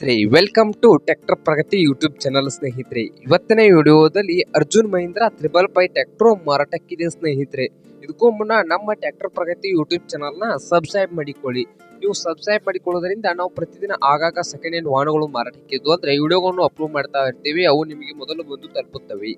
ಸ್ನೇಹಿತರೆ welcome to tractor Pragati YouTube channel ಸ್ನೇಹಿತರೆ. ಇವತ್ತಿನ ವಿಡಿಯೋದಲ್ಲಿ Arjun Mahindra triple five tractor ಮಾರಾಟಕ್ಕಿದೆ ಸ್ನೇಹಿತರೆ. ಇದಕ್ಕೂ ಮುನ್ನ ನಮ್ಮ ಟ್ರ್ಯಾಕ್ಟರ್ ಪ್ರಗತಿ ಯೂಟ್ಯೂಬ್ ಚಾನಲ್ನ ಸಬ್ಸ್ಕ್ರೈಬ್ ಮಾಡಿಕೊಳ್ಳಿ. ನೀವು ಸಬ್ಸ್ಕ್ರೈಬ್ ಮಾಡಿಕೊಳ್ಳೋದ್ರಿಂದ ನಾವು ಪ್ರತಿದಿನ ಆಗಾಗ ಸೆಕೆಂಡ್ ಹ್ಯಾಂಡ್ ವಾಹನಗಳು ಮಾರಾಟಕ್ಕಿದ್ದು ಅಂದ್ರೆ ವಿಡಿಯೋಗಳನ್ನು ಅಪ್ಲೋಡ್ ಮಾಡ್ತಾ ಇರ್ತೀವಿ, ಅವು ನಿಮಗೆ ಮೊದಲು ಬಂದು ತಲುಪುತ್ತವೆ.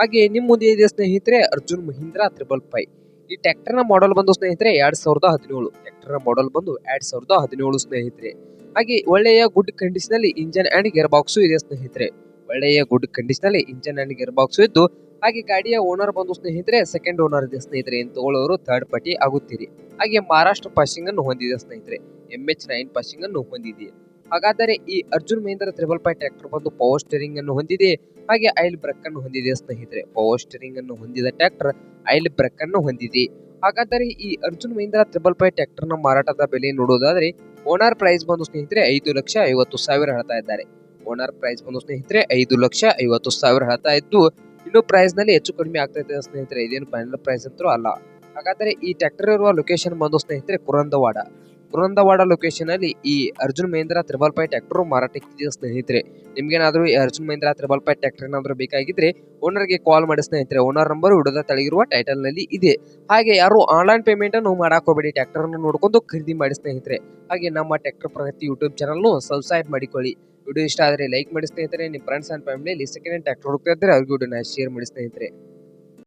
ಹಾಗೆ ನಿಮ್ಮ ಮುಂದೆ ಇದೆ ಸ್ನೇಹಿತರೆ, ಅರ್ಜುನ್ ಮಹೀಂದ್ರ ತ್ರಿಬಲ್ ಫೈ ಈ ಟ್ರ್ಯಾಕ್ಟರ್ನ ಮಾಡೆಲ್ ಬಂದು ಸ್ನೇಹಿತರೆ ಎರಡ್ ಸಾವಿರದ ಹದಿನೇಳು. ಟ್ರ್ಯಾಕ್ಟರ್ನ ಮಾಡೆಲ್ ಬಂದು ಎರಡ್ ಸಾವಿರದ ಹದಿನೇಳು ಸ್ನೇಹಿತರೆ. ಹಾಗೆ ಒಳ್ಳೆಯ ಗುಡ್ ಕಂಡೀಷನ್ ಅಲ್ಲಿ ಇಂಜನ್ ಅಂಡ್ ಗೇರ್ ಬಾಕ್ಸ್ ಇದೆ ಸ್ನೇಹಿತರೆ. ಒಳ್ಳೆಯ ಗುಡ್ ಕಂಡೀಷನ್ ಅಲ್ಲಿ ಇಂಜನ್ ಅಂಡ್ ಗೇರ್ ಬಾಕ್ಸ್ ಇದ್ದು, ಹಾಗೆ ಗಾಡಿಯ ಓನರ್ ಬಂದು ಸ್ನೇಹಿತರೆ ಸೆಕೆಂಡ್ ಓನರ್ ಇದೆ ಸ್ನೇಹಿತರೆ. ಏನು ತಗೊಳ್ಳೋರು ಥರ್ಡ್ ಪಾರ್ಟಿ ಆಗುತ್ತೀರಿ. ಹಾಗೆ ಮಹಾರಾಷ್ಟ್ರ ಪಾಸಿಂಗ್ ಅನ್ನು ಹೊಂದಿದೆ ಸ್ನೇಹಿತರೆ. ಎಂ ಎಚ್ ನೈನ್ ಪಾಸಿಂಗ್ ಅನ್ನು ಹೊಂದಿದೆ ಹಾಗಾದರೆ ಈ Arjun Mahindra triple five tractor ಬಂದು ಪವರ್ ಸ್ಟೇರಿಂಗ್ ಅನ್ನು ಹೊಂದಿದೆ. ಹಾಗೆ ಐಲ್ ಬ್ರೇಕ್ ಅನ್ನು ಹೊಂದಿದೆ ಸ್ನೇಹಿತರೆ. ಪವರ್ ಸ್ಟೇರಿಂಗ್ ಅನ್ನು ಹೊಂದಿದ ಟ್ರ್ಯಾಕ್ಟರ್ ಐಲ್ ಬ್ರೇಕ್ ಅನ್ನು ಹೊಂದಿದೆ. ಹಾಗಾದರೆ ಈ ಅರ್ಜುನ್ ಮಹೀಂದ್ರ ತ್ರಿಬಲ್ ಪೈ ಟ್ರ್ಯಾಕ್ಟರ್ನ ಮಾರಾಟದ ಬೆಲೆ ನೋಡೋದಾದ್ರೆ ಓನರ್ ಪ್ರೈಸ್ ಬಂದು ಸ್ನೇಹಿತರೆ ಐದು ಲಕ್ಷ ಐವತ್ತು ಸಾವಿರ ಹೇಳ್ತಾ ಇದ್ದಾರೆ. ಓನರ್ ಪ್ರೈಸ್ ಬಂದು ಸ್ನೇಹಿತರೆ ಐದು ಲಕ್ಷ ಐವತ್ತು ಸಾವಿರ ಹೇಳ್ತಾ ಇದ್ದು, ಇನ್ನು ಪ್ರೈಸ್ನಲ್ಲಿ ಹೆಚ್ಚು ಕಡಿಮೆ ಆಗ್ತಾ ಇದೆ ಸ್ನೇಹಿತರೆ. ಇದೇನು ಫೈನಲ್ ಪ್ರೈಸ್ ಅಂತೂ ಅಲ್ಲ. ಹಾಗಾದರೆ ಈ ಟ್ರ್ಯಾಕ್ಟರ್ ಇರುವ ಲೊಕೇಶನ್ ಬಂದು ಸ್ನೇಹಿತರೆ ಕುರಂದವಾಡ. ಕುರಂದವಾಡ ಲೊಕೇಶನ್ ಅಲ್ಲಿ ಈ Arjun Mahindra triple five tractor ಮಾರಾಟಕ್ಕಿದೆ ಸ್ನೇಹಿತರೆ. ನಿಮ್ಗೇನಾದ್ರೂ ಈ Arjun Mahindra triple five tractor ಏನಾದ್ರೂ ಬೇಕಾಗಿದ್ರೆ ಓನರ್ಗೆ ಕಾಲ್ ಮಾಡಿ ಸ್ನೇಹಿತರೆ. ಓನರ್ ನಂಬರ್ ವಿಡೋದ ತಳಗಿರುವ ಟೈಟಲ್ನಲ್ಲಿ ಇದೆ. ಹಾಗೆ ಯಾರು ಆನ್ಲೈನ್ ಪೇಮೆಂಟ್ ಅನ್ನು ಹೋಗಬೇಡಿ ಟ್ರ್ಯಾಕ್ಟರ್ ಅನ್ನು ನೋಡ್ಕೊಂಡು ಖರೀದಿ ಮಾಡಿ ಸ್ನೇಹಿತರೆ. ಹಾಗೆ ನಮ್ಮ tractor Pragati YouTube channel subscribe ಮಾಡಿಕೊಳ್ಳಿ. ವಿಡಿಯೋ ಇಷ್ಟ ಆದರೆ ಲೈಕ್ ಮಾಡಿ ಸ್ನೇಹಿತರೆ. ನಿಮ್ಮ friends and family second hand tractor ಹೋಗ್ತಾ ಇದ್ದರೆ ಅವ್ರಿಗೆ ವಿಡಿಯೋನ ಶೇರ್ ಮಾಡಿ ಸ್ನೇಹಿತರೆ.